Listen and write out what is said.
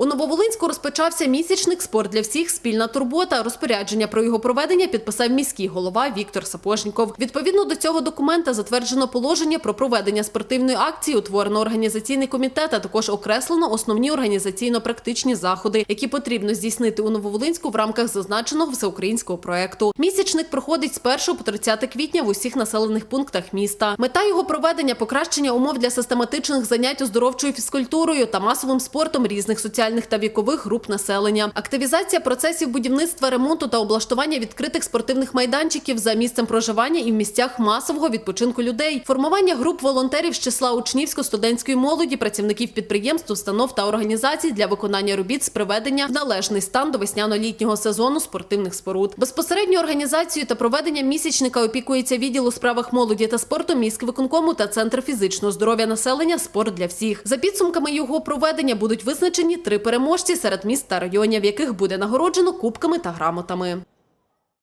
У Нововолинську розпочався місячник спорт для всіх спільна турбота. Розпорядження про його проведення підписав міський голова Віктор Сапожніков. Відповідно до цього документа затверджено положення про проведення спортивної акції, утворено організаційний комітет, а також окреслено основні організаційно-практичні заходи, які потрібно здійснити у Нововолинську в рамках зазначеного всеукраїнського проекту. Місячник проходить з 1 по 30 квітня в усіх населених пунктах міста. Мета його проведення покращення умов для систематичних занять оздоровчою фізкультурою та масовим спортом різних соціальних та вікових груп населення, активізація процесів будівництва, ремонту та облаштування відкритих спортивних майданчиків за місцем проживання і в місцях масового відпочинку людей, формування груп волонтерів з числа учнівсько-студентської молоді, працівників підприємств, установ та організацій для виконання робіт з приведення в належний стан до весняно-літнього сезону спортивних споруд. Безпосередньо організацією та проведенням місячника опікується відділ у справах молоді та спорту міськвиконкому та центр фізичного здоров'я населення Спорт для всіх. За підсумками його проведення будуть визначені три переможці серед міст та районів, яких буде нагороджено кубками та грамотами.